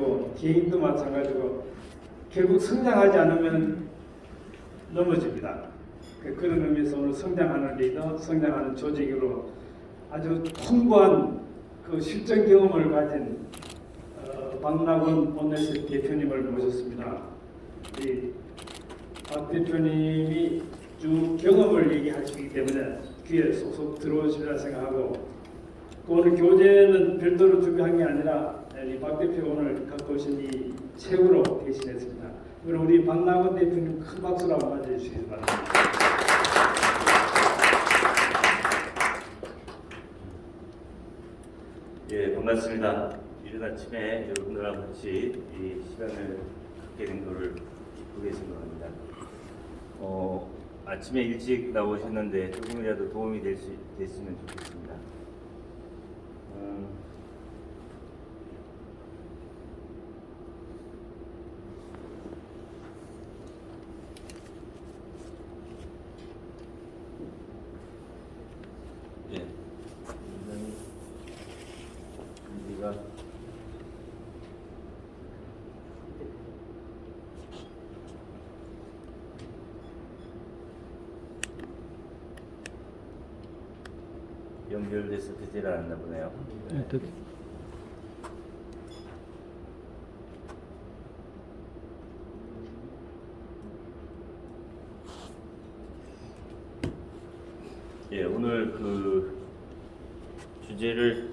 마찬가지고 개인도 마찬가지고 결국 성장하지 않으면 넘어집니다. 그- 그런 의미에서 오늘 성장하는 리더, 성장하는 조직으로 아주 풍부한 그 실전 경험을 가진 어, 박나건 원내스 대표님을 모셨습니다. 우리 박 대표님이 쭉 경험을 얘기하시기 때문에 귀에 쏙쏙 들어오시리라 생각하고 그 오늘 교재는 별도로 준비한 게 아니라 이박 대표가 오늘 갖고 오신 이 책으로 대신했습니다. 그럼 우리 박나건 대표님 큰 박수로 한번 맞아주시기 바랍니다. 예, 반갑습니다. 이른 아침에 여러분들하고 같이 이 시간을 갖게 된 것을 기쁘게 생각합니다. 어, 아침에 일찍 나오셨는데 조금이라도 도움이 될 수, 됐으면 좋겠습니다. 음, 예, 굉장히 우리가 연결돼서 되질 않았나 보네요. 예, 오늘 그 주제를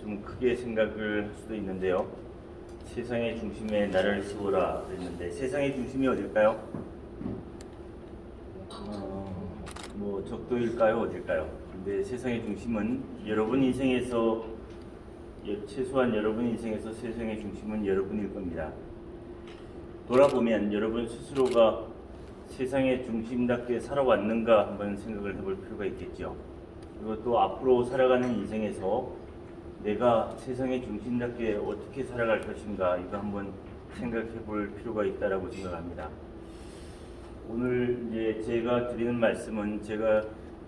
좀 크게 생각을 할 수도 있는데요. 세상의 중심에 나를 세우라 그랬는데 세상의 중심이 어딜까요? 어, 뭐 적도일까요? 어딜까요? 근데 세상의 중심은 여러분 인생에서 예, 최소한 여러분 인생에서 세상의 중심은 여러분일 겁니다. 돌아보면 여러분 스스로가 세상의 중심답게 살아왔는가 한번 생각을 해볼 필요가 있겠죠. 그리고 또 앞으로 살아가는 인생에서 내가 세상의 중심답게 어떻게 살아갈 것인가 이거 한번 생각해 볼 필요가 있다라고 생각합니다. 오늘 이제 제가 드리는 말씀은 제가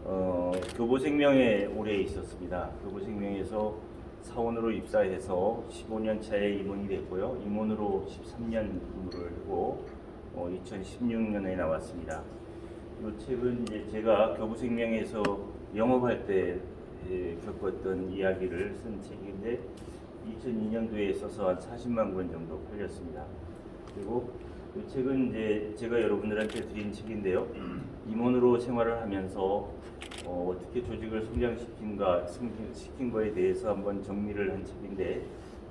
어, 교보생명에 오래 있었습니다. 교보생명에서 사원으로 입사해서 15년 차에 임원이 됐고요. 임원으로 13년 근무를 하고 어, 2016년에 나왔습니다. 이 책은 이제 제가 교부생명에서 영업할 때 예, 겪었던 이야기를 쓴 책인데 2002년도에 써서 한 40만 권 정도 팔렸습니다. 그리고 이 책은 이제 제가 여러분들한테 드린 책인데요. 임원으로 생활을 하면서 어, 떻게 조직을 성장시킨가 시킨 거에 대해서 한번 정리를 한 책인데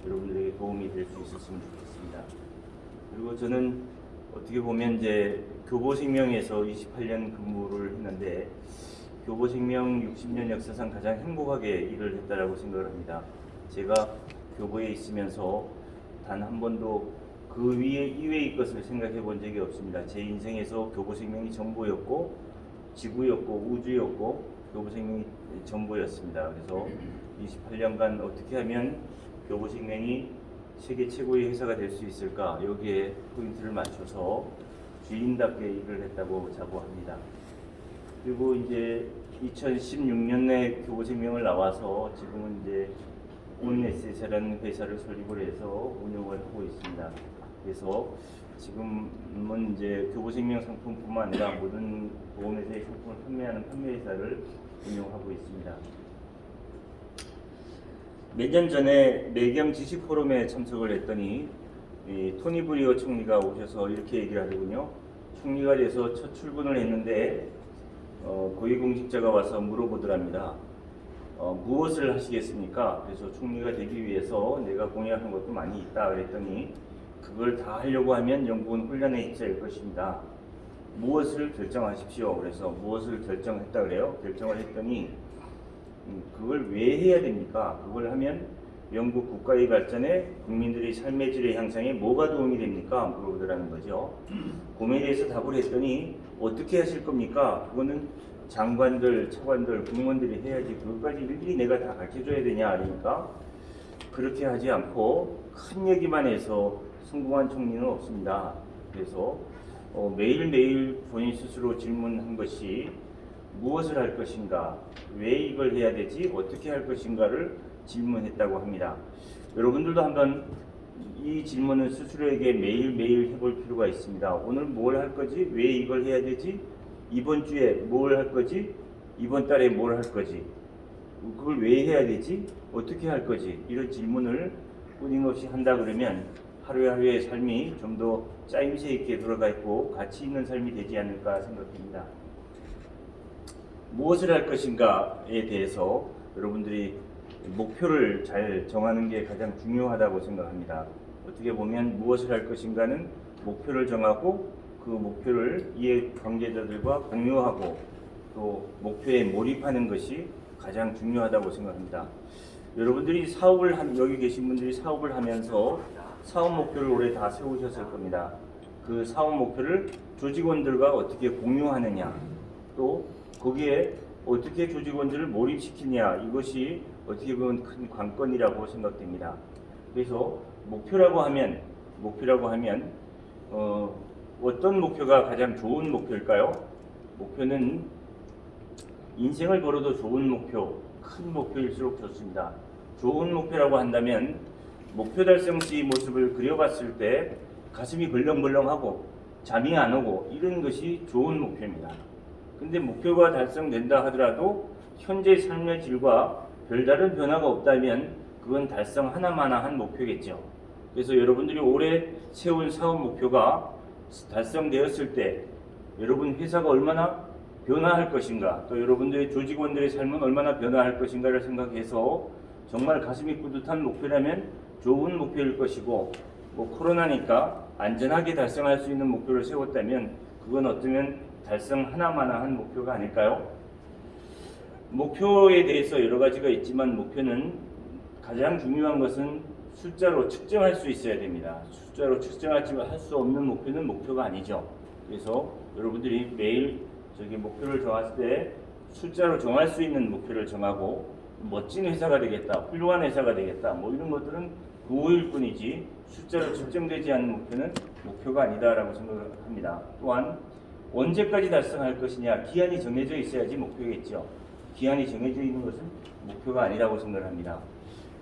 여러분들에게 도움이 될 수 있었으면 좋겠습니다. 그리고 저는 어떻게 보면 이제 교보생명에서 28년 근무를 했는데 교보생명 60년 역사상 가장 행복하게 일을 했다라고 생각을 합니다. 제가 교보에 있으면서 단 한 번도 그 위에 이외의 것을 생각해 본 적이 없습니다. 제 인생에서 교보생명이 전부였고 지구였고 우주였고 교보생명이 전부였습니다. 그래서 28년간 어떻게 하면 교보생명이 세계 최고의 회사가 될 수 있을까 여기에 포인트를 맞춰서 주인답게 일을 했다고 자부합니다. 그리고 이제 2016년에 교보생명을 나와서 지금은 이제 온네스라는 회사를 설립을 해서 운영을 하고 있습니다. 그래서 지금은 이제 교보생명 상품뿐만 아니라 모든 보험회사의 상품을 판매하는 판매회사를 운영하고 있습니다. 몇 년 전에 매경 지식 포럼에 참석을 했더니 이 토니 브리어 총리가 오셔서 이렇게 얘기를 하더군요. 총리가 돼서 첫 출근을 했는데 어, 고위공직자가 와서 물어보더랍니다. 어, 무엇을 하시겠습니까? 그래서 총리가 되기 위해서 내가 공약한 것도 많이 있다 그랬더니 그걸 다 하려고 하면 영국은 혼란에 휩싸일 것입니다. 무엇을 결정하십시오. 그래서 무엇을 결정했다 그래요? 결정을 했더니 음, 그걸 왜 해야 됩니까? 그걸 하면 영국 국가의 발전에 국민들의 삶의 질의 향상에 뭐가 도움이 됩니까? 물어보더라는 거죠. 고민에 대해서 답을 했더니 어떻게 하실 겁니까? 그거는 장관들, 차관들, 국무원들이 해야지 그것까지 일일이 내가 다 가르쳐줘야 되냐? 그러니까 그렇게 하지 않고 큰 얘기만 해서 성공한 총리는 없습니다. 그래서 어, 매일매일 본인 스스로 질문한 것이 무엇을 할 것인가, 왜 이걸 해야 되지, 어떻게 할 것인가를 질문했다고 합니다. 여러분들도 한번 이 질문은 스스로에게 매일매일 해볼 필요가 있습니다. 오늘 뭘 할 거지? 왜 이걸 해야 되지? 이번 주에 뭘 할 거지? 이번 달에 뭘 할 거지? 그걸 왜 해야 되지? 어떻게 할 거지? 이런 질문을 끊임없이 한다 그러면 하루하루의 삶이 좀 더 짜임새 있게 돌아가 있고 가치 있는 삶이 되지 않을까 생각됩니다. 무엇을 할 것인가에 대해서 여러분들이 목표를 잘 정하는 게 가장 중요하다고 생각합니다. 어떻게 보면 무엇을 할 것인가는 목표를 정하고 그 목표를 이해 관계자들과 공유하고 또 목표에 몰입하는 것이 가장 중요하다고 생각합니다. 여러분들이 사업을 한 여기 계신 분들이 사업을 하면서 사업 목표를 올해 다 세우셨을 겁니다. 그 사업 목표를 조직원들과 어떻게 공유하느냐 또 거기에 어떻게 조직원들을 몰입시키냐 이것이 어떻게 보면 큰 관건이라고 생각됩니다. 그래서 목표라고 하면 목표라고 하면 어, 어떤 목표가 가장 좋은 목표일까요? 목표는 인생을 걸어도 좋은 목표, 큰 목표일수록 좋습니다. 좋은 목표라고 한다면 목표 달성 시 모습을 그려봤을 때 가슴이 벌렁벌렁하고 잠이 안 오고 이런 것이 좋은 목표입니다. 근데 목표가 달성된다 하더라도 현재 삶의 질과 별다른 변화가 없다면 그건 달성 하나마나 한 목표겠죠. 그래서 여러분들이 올해 세운 사업 목표가 달성되었을 때 여러분 회사가 얼마나 변화할 것인가 또 여러분들의 조직원들의 삶은 얼마나 변화할 것인가를 생각해서 정말 가슴이 뿌듯한 목표라면 좋은 목표일 것이고 뭐 코로나니까 안전하게 달성할 수 있는 목표를 세웠다면 그건 어쩌면 달성 하나마나 한 목표가 아닐까요? 목표에 대해서 여러 가지가 있지만 목표는 가장 중요한 것은 숫자로 측정할 수 있어야 됩니다. 숫자로 측정하지 할수 없는 목표는 목표가 아니죠. 그래서 여러분들이 매일 저기 목표를 정했을 때 숫자로 정할 수 있는 목표를 정하고 멋진 회사가 되겠다, 훌륭한 회사가 되겠다, 뭐 이런 것들은 구호일 뿐이지 숫자로 측정되지 않는 목표는 목표가 아니다라고 생각합니다. 또한 언제까지 달성할 것이냐 기한이 정해져 있어야지 목표겠죠. 기한이 정해져 있는 것은 목표가 아니라고 생각합니다.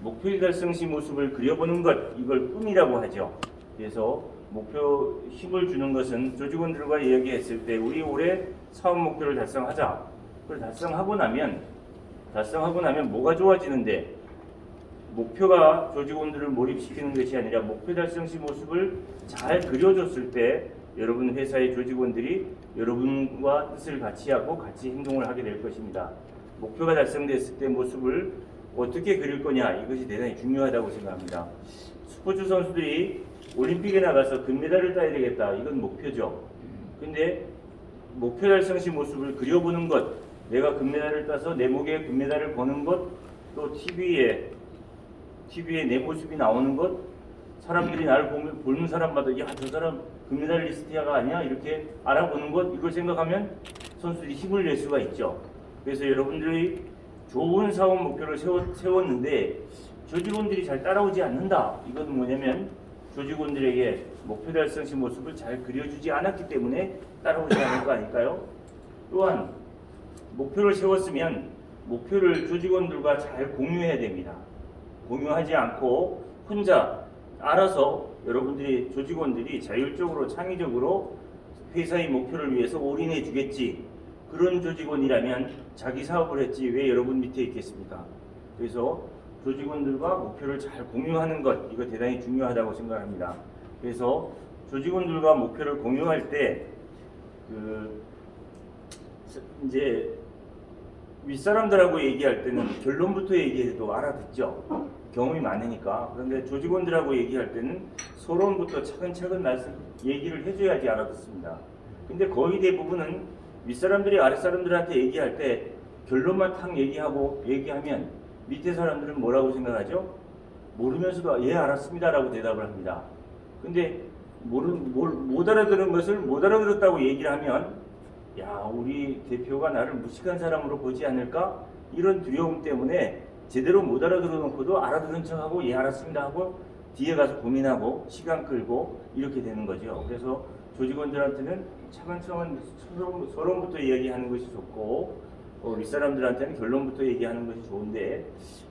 목표 달성 시 모습을 그려보는 것 이걸 꿈이라고 하죠. 그래서 목표 힘을 주는 것은 조직원들과 이야기했을 때 우리 올해 사업 목표를 달성하자. 그걸 달성하고 나면 달성하고 나면 뭐가 좋아지는데 목표가 조직원들을 몰입시키는 것이 아니라 목표 달성 시 모습을 잘 그려줬을 때 여러분 회사의 조직원들이 여러분과 뜻을 같이 하고 같이 행동을 하게 될 것입니다. 목표가 달성됐을 때 모습을 어떻게 그릴 거냐 이것이 대단히 중요하다고 생각합니다. 스포츠 선수들이 올림픽에 나가서 금메달을 따야 되겠다 이건 목표죠. 근데 목표 달성 시 모습을 그려보는 것, 내가 금메달을 따서 내 목에 금메달을 거는 것, 또 TV에 TV에 내 모습이 나오는 것, 사람들이 나를 보면 보는 사람마다 야 저 사람 금메달리스트야가 아니야 이렇게 알아보는 것 이걸 생각하면 선수들이 힘을 낼 수가 있죠. 그래서 여러분들이 좋은 사업 목표를 세웠, 세웠는데 조직원들이 잘 따라오지 않는다. 이건 뭐냐면 조직원들에게 목표 달성 시 모습을 잘 그려주지 않았기 때문에 따라오지 않을 거 아닐까요? 또한 목표를 세웠으면 목표를 조직원들과 잘 공유해야 됩니다. 공유하지 않고 혼자 알아서 여러분들이 조직원들이 자율적으로 창의적으로 회사의 목표를 위해서 올인해 주겠지 그런 조직원이라면 자기 사업을 했지 왜 여러분 밑에 있겠습니까? 그래서 조직원들과 목표를 잘 공유하는 것 이거 대단히 중요하다고 생각합니다. 그래서 조직원들과 목표를 공유할 때 그 이제 윗사람들하고 얘기할 때는 결론부터 얘기해도 알아듣죠. 경험이 많으니까. 그런데 조직원들하고 얘기할 때는 서론부터 차근차근 말씀 얘기를 해줘야지 알아듣습니다. 근데 거의 대부분은 윗사람들이 아랫사람들한테 얘기할 때 결론만 탁 얘기하고 얘기하면 밑에 사람들은 뭐라고 생각하죠? 모르면서도 예 알았습니다라고 대답을 합니다. 근데 모르, 뭘, 못 알아들은 것을 못 알아들었다고 얘기를 하면 야 우리 대표가 나를 무식한 사람으로 보지 않을까 이런 두려움 때문에 제대로 못 알아들어 놓고도 알아들은 척하고 예 알았습니다 하고 뒤에 가서 고민하고 시간 끌고 이렇게 되는 거죠. 그래서 조직원들한테는 차근차근 서론, 서론부터 이야기하는 것이 좋고 어, 윗사람들한테는 결론부터 얘기하는 것이 좋은데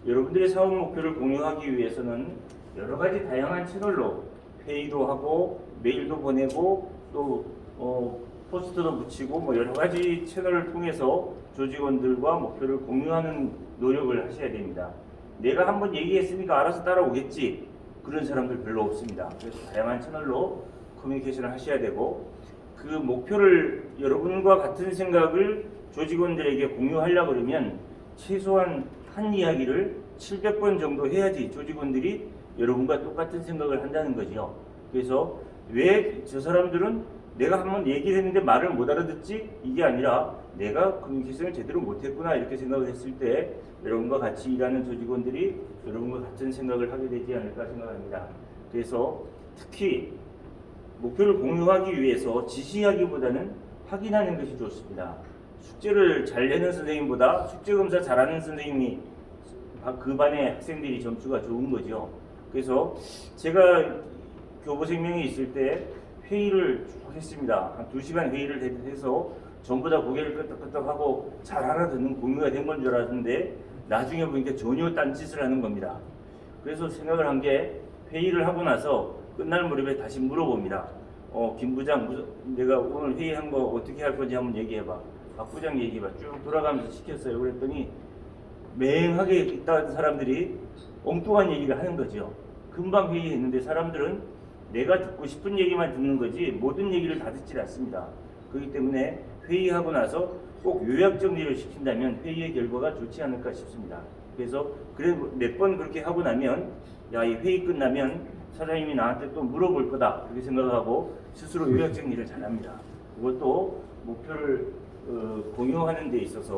여러분들의 사업 목표를 공유하기 위해서는 여러 가지 다양한 채널로 회의도 하고 메일도 보내고 또 어, 포스터도 붙이고 뭐 여러 가지 채널을 통해서 조직원들과 목표를 공유하는 노력을 하셔야 됩니다. 내가 한번 얘기했으니까 알아서 따라오겠지 그런 사람들 별로 없습니다. 그래서 다양한 채널로 커뮤니케이션을 하셔야 되고 그 목표를 여러분과 같은 생각을 조직원들에게 공유하려 그러면 최소한 한 이야기를 700번 정도 해야지 조직원들이 여러분과 똑같은 생각을 한다는 거죠. 그래서 왜 저 사람들은 내가 한번 얘기를 했는데 말을 못 알아듣지? 이게 아니라 내가 커뮤니케이션을 제대로 못했구나 이렇게 생각을 했을 때 여러분과 같이 일하는 조직원들이 여러분과 같은 생각을 하게 되지 않을까 생각합니다. 그래서 특히 목표를 공유하기 위해서 지시하기보다는 확인하는 것이 좋습니다. 숙제를 잘 내는 선생님보다 숙제 검사 잘하는 선생님이 그 반의 학생들이 점수가 좋은 거죠. 그래서 제가 교보 생명에 있을 때 회의를 쭉 했습니다. 한두 시간 회의를 해- 해서 전부 다 고개를 끄덕끄덕하고 잘 알아듣는 공유가 된 건 줄 알았는데 나중에 보니까 전혀 딴짓을 하는 겁니다. 그래서 생각을 한 게 회의를 하고 나서 끝날 무렵에 다시 물어봅니다. 어, 김 부장, 무- 내가 오늘 회의한 거 어떻게 할 건지 한번 얘기해봐. 박 부장 얘기해봐. 쭉 돌아가면서 시켰어요. 그랬더니 맹하게 있던 사람들이 엉뚱한 얘기를 하는 거죠. 금방 회의했는데 사람들은 내가 듣고 싶은 얘기만 듣는 거지 모든 얘기를 다 듣질 않습니다. 그렇기 때문에 회의하고 나서 꼭 요약 정리를 시킨다면 회의의 결과가 좋지 않을까 싶습니다. 그래서 그래 몇 번 그렇게 하고 나면 야 이 회의 끝나면 사장님이 나한테 또 물어볼 거다 그렇게 생각하고 스스로 요약 정리를 잘합니다. 그것도 목표를 어, 공유하는 데 있어서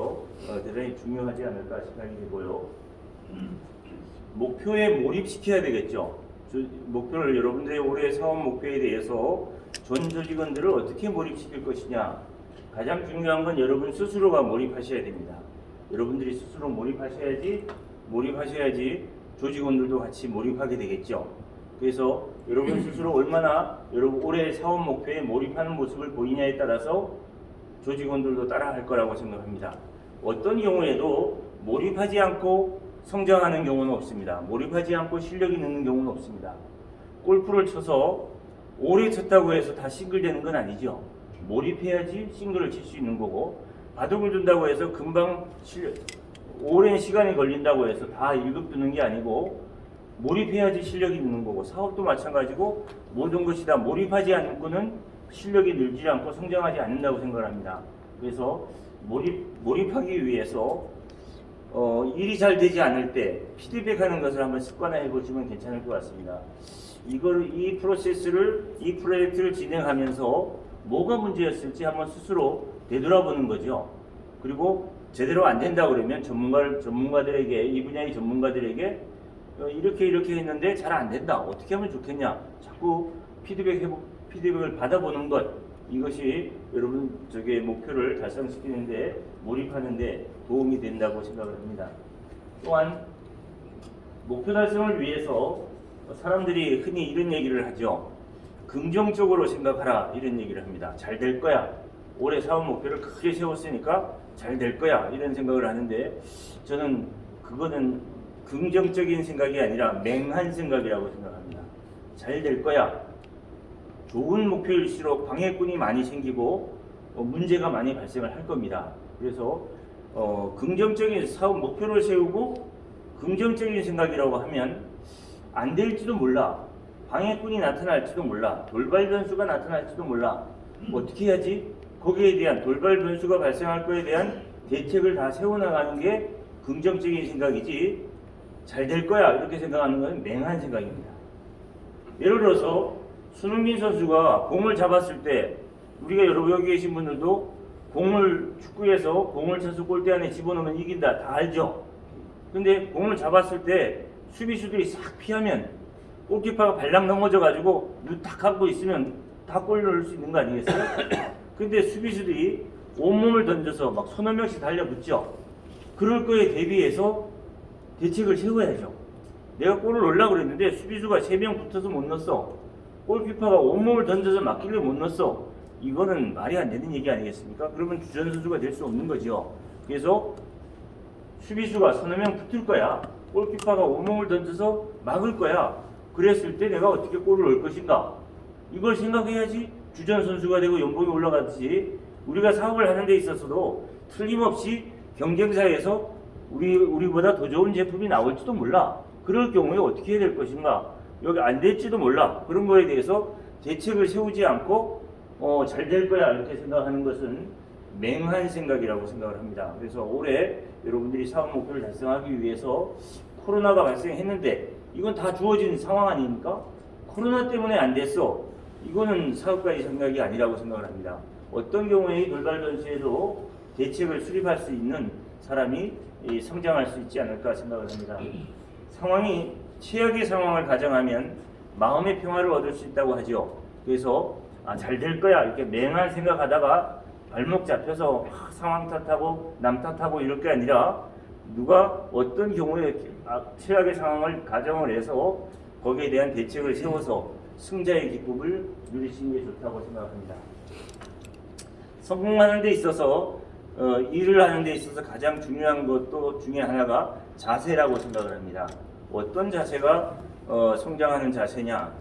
어, 대단히 중요하지 않을까 생각이 되고요. 목표에 몰입시켜야 되겠죠. 저- 목표를 여러분들의 올해 사업 목표에 대해서 전 조직원들을 어떻게 몰입시킬 것이냐. 가장 중요한 건 여러분 스스로가 몰입하셔야 됩니다. 여러분들이 스스로 몰입하셔야지 몰입하셔야지 조직원들도 같이 몰입하게 되겠죠. 그래서 여러분 스스로 얼마나 여러분 올해 사업 목표에 몰입하는 모습을 보이냐에 따라서 조직원들도 따라할 거라고 생각합니다. 어떤 경우에도 몰입하지 않고 성장하는 경우는 없습니다. 몰입하지 않고 실력이 느는 경우는 없습니다. 골프를 쳐서 오래 쳤다고 해서 다 싱글 되는 건 아니죠. 몰입해야지 싱글을 칠 수 있는 거고 바둑을 둔다고 해서 금방 실 오랜 시간이 걸린다고 해서 다 1급 두는 게 아니고 몰입해야지 실력이 느는 거고 사업도 마찬가지고 모든 것이 다 몰입하지 않고는 실력이 늘지 않고 성장하지 않는다고 생각합니다. 그래서 몰입 몰입하기 위해서 어, 일이 잘 되지 않을 때 피드백하는 것을 한번 습관화해 보시면 괜찮을 것 같습니다. 이걸 이 프로세스를 이 프로젝트를 진행하면서 뭐가 문제였을지 한번 스스로 되돌아보는 거죠. 그리고 제대로 안 된다 그러면 전문가 전문가들에게 이 분야의 전문가들에게 어, 이렇게 이렇게 했는데 잘 안 된다. 어떻게 하면 좋겠냐? 자꾸 피드백 해보 피드백을 받아보는 것 이것이 여러분 저게 목표를 달성시키는데 몰입하는데 도움이 된다고 생각을 합니다. 또한 목표 달성을 위해서 사람들이 흔히 이런 얘기를 하죠. 긍정적으로 생각하라 이런 얘기를 합니다. 잘 될 거야. 올해 사업 목표를 크게 세웠으니까 잘 될 거야 이런 생각을 하는데 저는 그거는 긍정적인 생각이 아니라 맹한 생각이라고 생각합니다. 잘 될 거야. 좋은 목표일수록 방해꾼이 많이 생기고 어, 문제가 많이 발생을 할 겁니다. 그래서 어, 긍정적인 사업 목표를 세우고 긍정적인 생각이라고 하면 안 될지도 몰라. 방해꾼이 나타날지도 몰라. 돌발 변수가 나타날지도 몰라. 뭐 어떻게 해야지? 거기에 대한 돌발 변수가 발생할 거에 대한 대책을 다 세워나가는 게 긍정적인 생각이지 잘 될 거야 이렇게 생각하는 것은 맹한 생각입니다. 예를 들어서 손흥민 선수가 공을 잡았을 때 우리가 여러분 여기 계신 분들도 공을 축구에서 공을 쳐서 골대 안에 집어넣으면 이긴다 다 알죠. 근데 공을 잡았을 때 수비수들이 싹 피하면 골키퍼가 발랑 넘어져 가지고 눈딱 감고 있으면 다 골 넣을 수 있는 거 아니겠어요? 근데 수비수들이 온몸을 던져서 막 서너 명씩 달려붙죠. 그럴 거에 대비해서 대책을 세워야죠. 내가 골을 넣으려고 그랬는데 수비수가 세 명 붙어서 못 넣었어. 골키퍼가 온몸을 던져서 막기를 못 넣었어. 이거는 말이 안 되는 얘기 아니겠습니까? 그러면 주전 선수가 될 수 없는 거죠. 그래서 수비수가 서너 명 붙을 거야. 골키퍼가 온몸을 던져서 막을 거야. 그랬을 때 내가 어떻게 골을 넣을 것인가? 이걸 생각해야지 주전 선수가 되고 연봉이 올라가듯이 우리가 사업을 하는 데 있어서도 틀림없이 경쟁사에서 우리 우리보다 더 좋은 제품이 나올지도 몰라. 그럴 경우에 어떻게 해야 될 것인가? 여기 안 될지도 몰라. 그런 거에 대해서 대책을 세우지 않고 어, 잘 될 거야 이렇게 생각하는 것은 맹한 생각이라고 생각을 합니다. 그래서 올해 여러분들이 사업 목표를 달성하기 위해서 코로나가 발생했는데 이건 다 주어진 상황 아닙니까? 코로나 때문에 안 됐어. 이거는 사업가의 생각이 아니라고 생각을 합니다. 어떤 경우에 돌발 전시에도 대책을 수립할 수 있는 사람이 이, 성장할 수 있지 않을까 생각을 합니다. 상황이 최악의 상황을 가정하면 마음의 평화를 얻을 수 있다고 하죠. 그래서 아, 잘 될 거야 이렇게 맹한 생각하다가 발목 잡혀서 아, 상황 탓하고 남 탓하고 이럴 게 아니라 누가 어떤 경우에 아, 최악의 상황을 가정을 해서 거기에 대한 대책을 세워서 승자의 기쁨을 누리시는 게 좋다고 생각합니다. 성공하는 데 있어서 어, 일을 하는 데 있어서 가장 중요한 것도 중에 하나가 자세라고 생각을 합니다. 어떤 자세가 어, 성장하는 자세냐?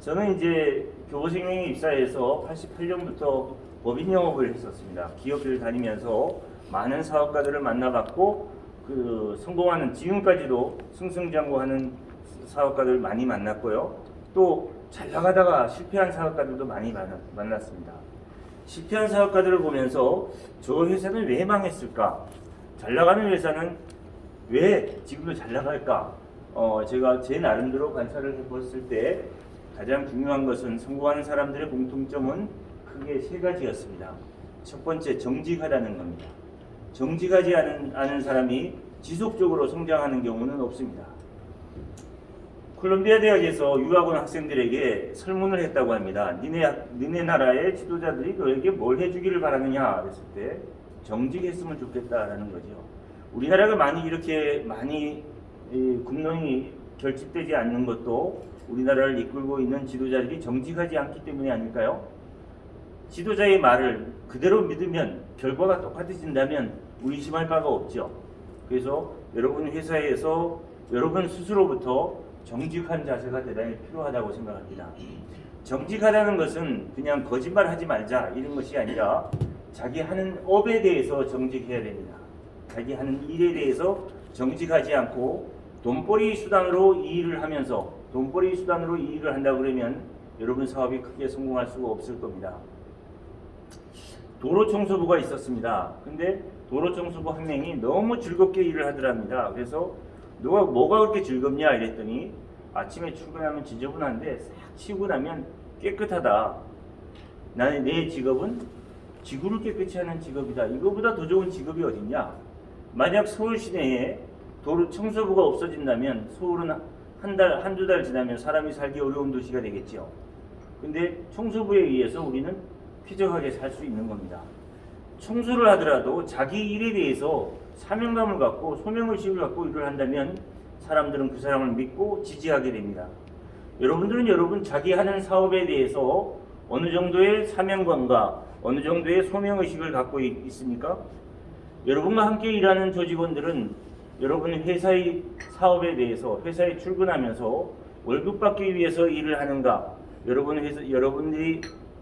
저는 이제 교보생명에 입사해서 88년부터 법인 영업을 했었습니다. 기업을 다니면서 많은 사업가들을 만나봤고 그 성공하는 지금까지도 승승장구하는 사업가들 많이 만났고요. 또 잘 나가다가 실패한 사업가들도 많이 만났, 만났습니다. 실패한 사업가들을 보면서 저 회사는 왜 망했을까? 잘 나가는 회사는 왜 지금도 잘 나갈까? 어, 제가 제 나름대로 관찰을 해봤을 때 가장 중요한 것은 성공하는 사람들의 공통점은 크게 세 가지였습니다. 첫 번째, 정직하다는 겁니다. 정직하지 않은, 않은 사람이 지속적으로 성장하는 경우는 없습니다. 콜롬비아 대학에서 유학 온 학생들에게 설문을 했다고 합니다. 니네, 학- 니네 나라의 지도자들이 너에게 뭘 해주기를 바라느냐 그랬을 때 정직했으면 좋겠다라는 거죠. 우리나라가 많이 이렇게 많이 이, 굽론이 결집되지 않는 것도 우리나라를 이끌고 있는 지도자들이 정직하지 않기 때문이 아닐까요? 지도자의 말을 그대로 믿으면 결과가 똑같아진다면 의심할 바가 없죠. 그래서 여러분 회사에서 여러분 스스로부터 정직한 자세가 대단히 필요하다고 생각합니다. 정직하다는 것은 그냥 거짓말 하지 말자 이런 것이 아니라 자기 하는 업에 대해서 정직해야 됩니다. 자기 하는 일에 대해서 정직하지 않고 돈벌이 수단으로 이 일을 하면서 돈벌이 수단으로 이 일을 한다 그러면 여러분 사업이 크게 성공할 수가 없을 겁니다. 도로 청소부가 있었습니다. 근데 도로 청소부 한 명이 너무 즐겁게 일을 하더랍니다. 그래서 누가 뭐가 그렇게 즐겁냐 이랬더니 아침에 출근하면 지저분한데 싹 치우고 나면 깨끗하다. 나는 내 직업은 지구를 깨끗이 하는 직업이다. 이거보다 더 좋은 직업이 어딨냐? 만약 서울 시내에 도로 청소부가 없어진다면 서울은 한 달, 한두 달 지나면 사람이 살기 어려운 도시가 되겠죠. 근데 청소부에 의해서 우리는 쾌적하게 살 수 있는 겁니다. 청소를 하더라도 자기 일에 대해서 사명감을 갖고 소명의식을 갖고 일을 한다면 사람들은 그 사람을 믿고 지지하게 됩니다. 여러분들은 여러분 자기 하는 사업에 대해서 어느 정도의 사명감과 어느 정도의 소명의식을 갖고 있- 있습니까? 여러분과 함께 일하는 조직원들은 여러분 회사의 사업에 대해서 회사에 출근하면서 월급 받기 위해서 일을 하는가? 여러분 회사 여러분들이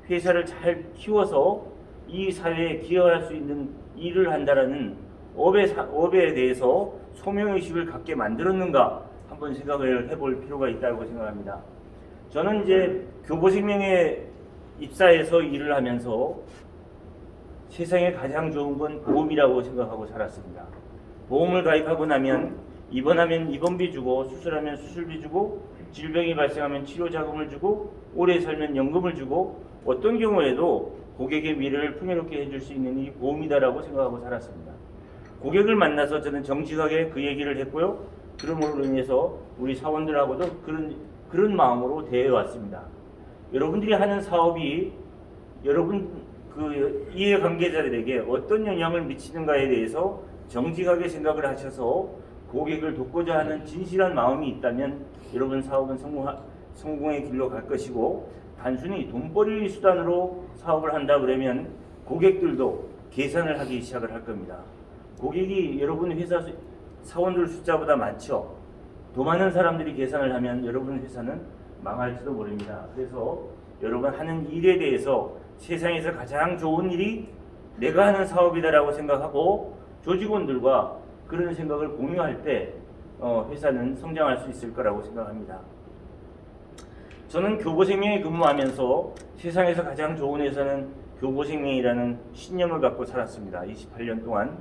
회사를 잘 키워서 이 사회에 기여할 수 있는 일을 한다라는 업에 사- 업에 대해서 소명 의식을 갖게 만들었는가 한번 생각을 해볼 필요가 있다고 생각합니다. 저는 이제 교보생명에 입사해서 일을 하면서 세상에 가장 좋은 건 보험이라고 생각하고 살았습니다. 보험을 가입하고 나면 입원하면 입원비 주고 수술하면 수술비 주고 질병이 발생하면 치료 자금을 주고 오래 살면 연금을 주고 어떤 경우에도 고객의 미래를 풍요롭게 해줄 수 있는 이 보험이다라고 생각하고 살았습니다. 고객을 만나서 저는 정직하게 그 얘기를 했고요. 그럼으로 인해서 우리 사원들하고도 그런 그런 마음으로 대해 왔습니다. 여러분들이 하는 사업이 여러분 그 이해 관계자들에게 어떤 영향을 미치는가에 대해서 정직하게 생각을 하셔서 고객을 돕고자 하는 진실한 마음이 있다면 여러분 사업은 성공 성공의 길로 갈 것이고 단순히 돈벌이 수단으로 사업을 한다 그러면 고객들도 계산을 하기 시작을 할 겁니다. 고객이 여러분 회사 수- 사원들 숫자보다 많죠. 더 많은 사람들이 계산을 하면 여러분 회사는 망할지도 모릅니다. 그래서 여러분 하는 일에 대해서 세상에서 가장 좋은 일이 내가 하는 사업이다라고 생각하고 조직원들과 그런 생각을 공유할 때 어, 회사는 성장할 수 있을 거라고 생각합니다. 저는 교보생명에 근무하면서 세상에서 가장 좋은 회사는 교보생명이라는 신념을 갖고 살았습니다. 28년 동안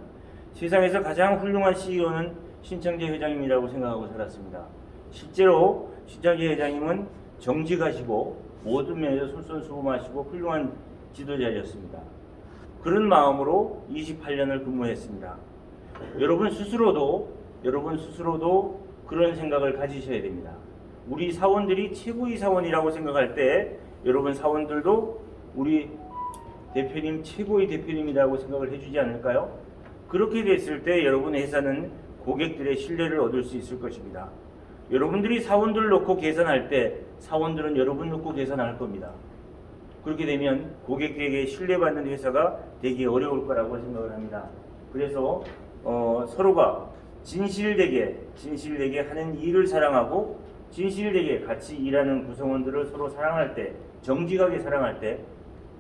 세상에서 가장 훌륭한 CEO는 신창재 회장님이라고 생각하고 살았습니다. 실제로 신창재 회장님은 정직하시고 모든 면에서 솔선수범하시고 훌륭한 지도자였습니다. 그런 마음으로 28년을 근무했습니다. 여러분 스스로도 여러분 스스로도 그런 생각을 가지셔야 됩니다. 우리 사원들이 최고의 사원이라고 생각할 때 여러분 사원들도 우리 대표님 최고의 대표님이라고 생각을 해주지 않을까요? 그렇게 됐을 때 여러분 회사는 고객들의 신뢰를 얻을 수 있을 것입니다. 여러분들이 사원들 놓고 계산할 때 사원들은 여러분 놓고 계산할 겁니다. 그렇게 되면 고객에게 신뢰받는 회사가 되기 어려울 거라고 생각을 합니다. 그래서 어, 서로가 진실되게 진실되게 하는 일을 사랑하고 진실되게 같이 일하는 구성원들을 서로 사랑할 때 정직하게 사랑할 때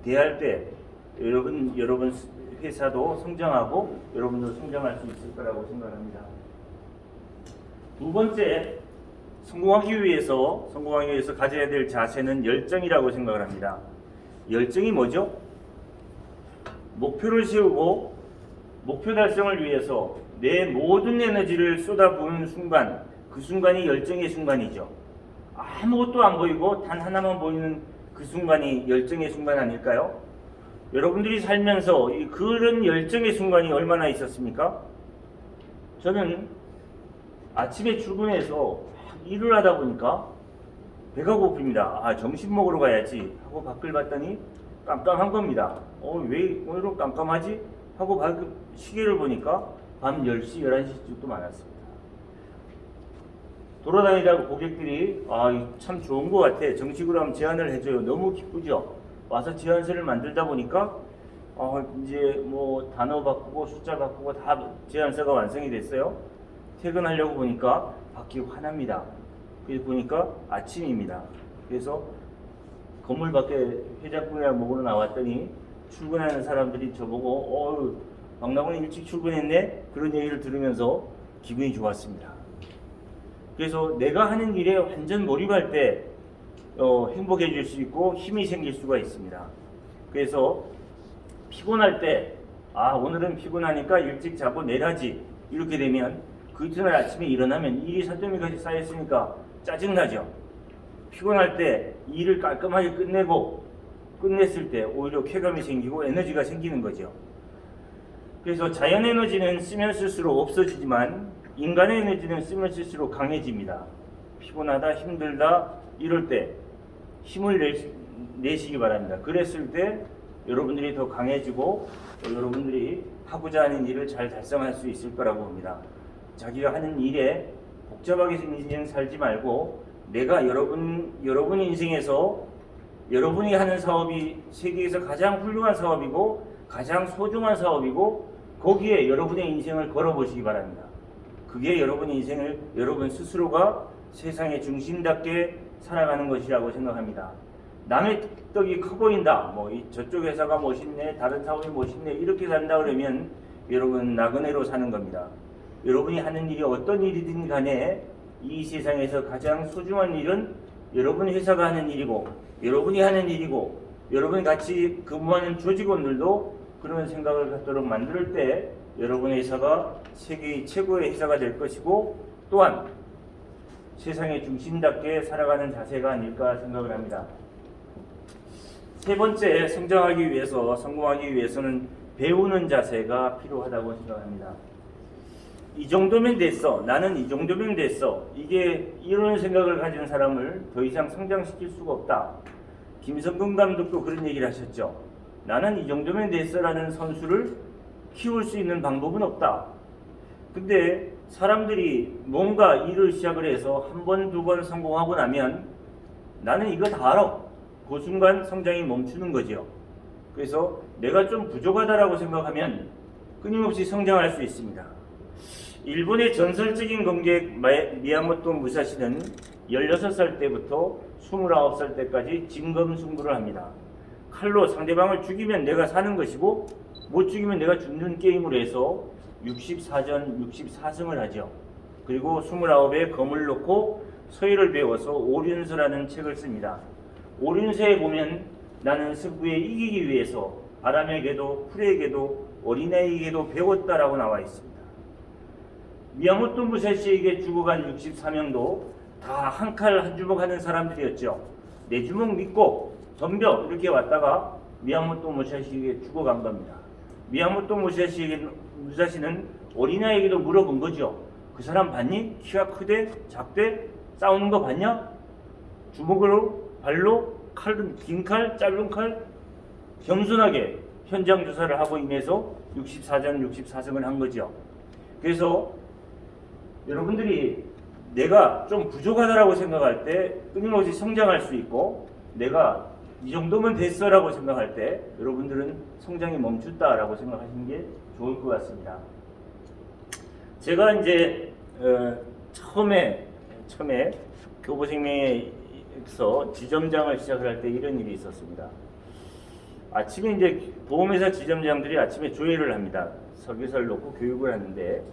대할 때 여러분 여러분 회사도 성장하고 여러분도 성장할 수 있을 거라고 생각합니다. 두 번째 성공하기 위해서 성공하기 위해서 가져야 될 자세는 열정이라고 생각을 합니다. 열정이 뭐죠? 목표를 세우고 목표 달성을 위해서 내 모든 에너지를 쏟아부은 순간 그 순간이 열정의 순간이죠. 아무것도 안 보이고 단 하나만 보이는 그 순간이 열정의 순간 아닐까요? 여러분들이 살면서 이 그런 열정의 순간이 얼마나 있었습니까? 저는 아침에 출근해서 막 일을 하다 보니까 배가 고픕니다. 아, 점심 먹으러 가야지 하고 밖을 봤더니 깜깜한 겁니다. 어, 왜 오늘은 깜깜하지? 하고 밖 시계를 보니까 밤 10시, 11시쯤도 많았습니다. 돌아다니다가 고객들이 아, 이참 좋은 것 같아. 정식으로 하면 제안을 해줘요. 너무 기쁘죠? 와서 제안서를 만들다 보니까 어, 이제 뭐 단어 바꾸고 숫자 바꾸고 다 제안서가 완성이 됐어요. 퇴근하려고 보니까 밖이 환합니다. 보니까 아침입니다. 그래서 건물 밖에 회장국이랑 먹으러 나왔더니 출근하는 사람들이 저보고 어우 박나곤이 일찍 출근했네 그런 얘기를 들으면서 기분이 좋았습니다. 그래서 내가 하는 일에 완전 몰입할 때 어, 행복해질 수 있고 힘이 생길 수가 있습니다. 그래서 피곤할 때, 아, 오늘은 피곤하니까 일찍 자고 내려지. 이렇게 되면 그 이튿날 아침에 일어나면 일이 산더미까지 쌓였으니까 짜증나죠. 피곤할 때 일을 깔끔하게 끝내고 끝냈을 때 오히려 쾌감이 생기고 에너지가 생기는 거죠. 그래서 자연 에너지는 쓰면 쓸수록 없어지지만 인간의 에너지는 쓰면 쓸수록 강해집니다. 피곤하다, 힘들다 이럴 때 힘을 내, 내시기 바랍니다. 그랬을 때 여러분들이 더 강해지고 또 여러분들이 하고자 하는 일을 잘 달성할 수 있을 거라고 봅니다. 자기가 하는 일에 복잡하게 인생 살지 말고 내가 여러분 여러분 인생에서 여러분이 하는 사업이 세계에서 가장 훌륭한 사업이고 가장 소중한 사업이고 거기에 여러분의 인생을 걸어보시기 바랍니다. 그게 여러분 인생을 여러분 스스로가 세상의 중심답게 살아가는 것이라고 생각합니다. 남의 떡이 커 보인다. 뭐이 저쪽 회사가 멋있네, 다른 사업이 멋있네 이렇게 산다 그러면 여러분 나그네로 사는 겁니다. 여러분이 하는 일이 어떤 일이든 간에 이 세상에서 가장 소중한 일은 여러분 회사가 하는 일이고 여러분이 하는 일이고 여러분 같이 근무하는 조직원들도 그런 생각을 갖도록 만들 때 여러분 회사가 세계 최고의 회사가 될 것이고 또한 세상의 중심답게 살아가는 자세가 아닐까 생각을 합니다. 세 번째, 성장하기 위해서, 성공하기 위해서는 배우는 자세가 필요하다고 생각합니다. 이 정도면 됐어. 나는 이 정도면 됐어. 이게 이런 생각을 가진 사람을 더 이상 성장시킬 수가 없다. 김성근 감독도 그런 얘기를 하셨죠. 나는 이 정도면 됐어라는 선수를 키울 수 있는 방법은 없다. 근데 사람들이 뭔가 일을 시작을 해서 한 번, 두 번 성공하고 나면 나는 이거 다 알아. 그 순간 성장이 멈추는 거죠. 그래서 내가 좀 부족하다라고 생각하면 끊임없이 성장할 수 있습니다. 일본의 전설적인 검객 마- 미야모토 무사시는 16살 때부터 29살 때까지 진검승부를 합니다. 칼로 상대방을 죽이면 내가 사는 것이고 못 죽이면 내가 죽는 게임으로 해서 64전 64승을 하죠. 그리고 29에 검을 놓고 서예를 배워서 오륜서라는 책을 씁니다. 오륜서에 보면 나는 승부에 이기기 위해서 아람에게도 풀에게도 어린아이에게도 배웠다라고 나와 있습니다. 미야모토 무사시에게 죽어간 64명도 다 한 칼 한 주먹 하는 사람들이었죠. 내 주먹 믿고 덤벼 이렇게 왔다가 미야모토 무사시에게 죽어간 겁니다. 미야모토 무사시에게 무사시는 어린아이에게도 물어본 거죠. 그 사람 봤니? 키가 크대? 작대? 싸우는 거 봤냐? 주먹으로 발로 칼은 긴 칼, 짧은 칼 겸손하게 현장 조사를 하고 임해서 64전 64승을 한 거죠. 그래서 여러분들이 내가 좀 부족하다라고 생각할 때 끊임없이 성장할 수 있고 내가 이 정도면 됐어라고 생각할 때 여러분들은 성장이 멈췄다라고 생각하시는 게 좋을 것 같습니다. 제가 이제 어, 처음에 처음에 교보생명에서 지점장을 시작을 할 때 이런 일이 있었습니다. 아침에 이제 보험회사 지점장들이 아침에 조회를 합니다. 설계서를 놓고 교육을 하는데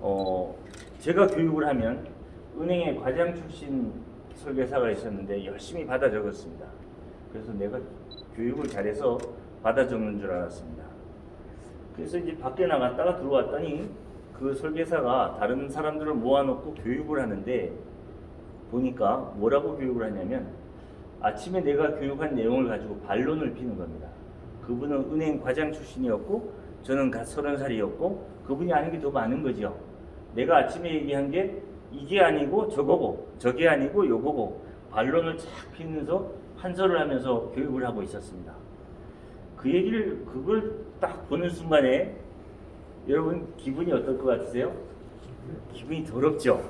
어, 제가 교육을 하면 은행의 과장 출신 설계사가 있었는데 열심히 받아 적었습니다. 그래서 내가 교육을 잘해서 받아 적는 줄 알았습니다. 그래서 이제 밖에 나갔다가 들어왔더니 그 설계사가 다른 사람들을 모아놓고 교육을 하는데 보니까 뭐라고 교육을 하냐면 아침에 내가 교육한 내용을 가지고 반론을 피는 겁니다. 그분은 은행 과장 출신이었고 저는 갓 서른 살이었고 그분이 아는 게 더 많은 거죠. 내가 아침에 얘기한 게 이게 아니고 저거고 저게 아니고 요거고 반론을 착 피면서 한설을 하면서 교육을 하고 있었습니다. 그 얘기를 그걸 딱 보는 순간에 여러분 기분이 어떨 것 같으세요? 기분이 더럽죠.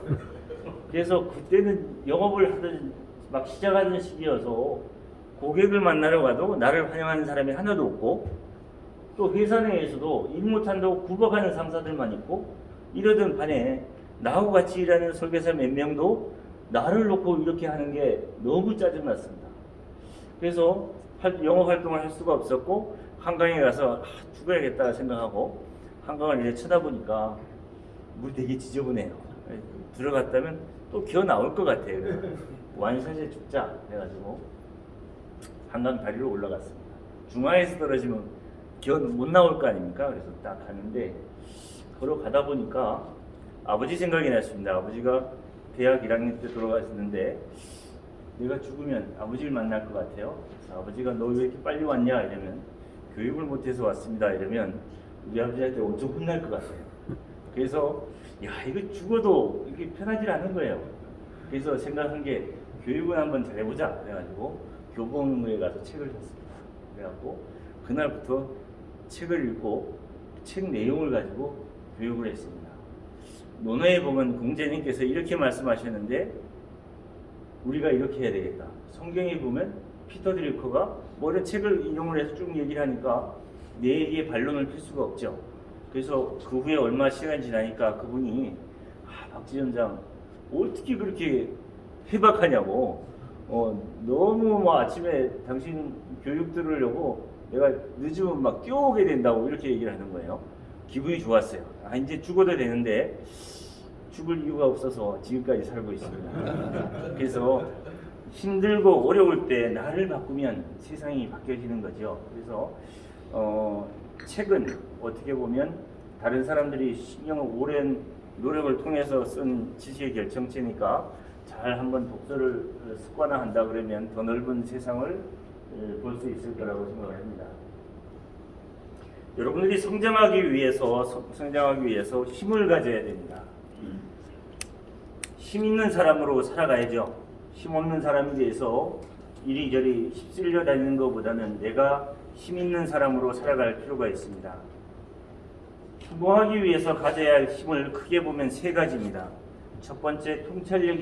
그래서 그때는 영업을 하던 막 시작하는 시기여서 고객을 만나러 가도 나를 환영하는 사람이 하나도 없고 또 회사 내에서도 일 못한다고 구박하는 상사들만 있고 이러던 반에 나하고 같이 일하는 설계사 몇 명도 나를 놓고 이렇게 하는 게 너무 짜증났습니다. 그래서 활- 영업 활동을 할 수가 없었고 한강에 가서 아, 죽어야겠다 생각하고 한강을 이제 쳐다보니까 물 되게 지저분해요. 들어갔다면 또 기어 나올 것 같아요. 완샷에 죽자 해가지고 한강 다리로 올라갔습니다. 중화에서 떨어지면 기어 못 나올 거 아닙니까? 그래서 딱 가는데 걸어가다 보니까 아버지 생각이 났습니다. 아버지가 대학 1학년 때 돌아가셨는데 내가 죽으면 아버지를 만날 것 같아요. 아버지가 너 왜 이렇게 빨리 왔냐 이러면 교육을 못해서 왔습니다 이러면 우리 아버지한테 엄청 혼날 것 같아요. 그래서 야 이거 죽어도 이게 편하지 않은 거예요. 그래서 생각한 게 교육을 한번 잘해보자 그래가지고 교보문고에 가서 책을 샀습니다. 그래갖고 그날부터 책을 읽고 책 내용을 가지고 교육을 했습니다. 논어에 보면 공자님께서 이렇게 말씀하셨는데 우리가 이렇게 해야 되겠다. 성경에 보면 피터 드리커가 뭐 이런 책을 인용을 해서 쭉 얘기를 하니까 내 얘기에 반론을 필 수가 없죠. 그래서 그 후에 얼마 시간이 지나니까 그분이 아, 박지원장 어떻게 그렇게 해박하냐고 어, 너무 뭐 아침에 당신 교육 들으려고 내가 늦으면 막 뛰어오게 된다고 이렇게 얘기를 하는 거예요. 기분이 좋았어요. 아 이제 죽어도 되는데 죽을 이유가 없어서 지금까지 살고 있습니다. 그래서 힘들고 어려울 때 나를 바꾸면 세상이 바뀌어지는 거죠. 그래서 어, 책은 어떻게 보면 다른 사람들이 신경을 오랜 노력을 통해서 쓴 지식의 결정체니까 잘 한번 독서를 습관화한다 그러면 더 넓은 세상을 볼 수 있을 거라고 생각을 합니다. 여러분들이 성장하기 위해서 성- 성장하기 위해서 힘을 가져야 됩니다. 힘 있는 사람으로 살아가야죠. 힘 없는 사람에 대해서 이리저리 휩쓸려 다니는 것보다는 내가 힘 있는 사람으로 살아갈 필요가 있습니다. 성공하기 위해서 가져야 할 힘을 크게 보면 세 가지입니다. 첫 번째 통찰력이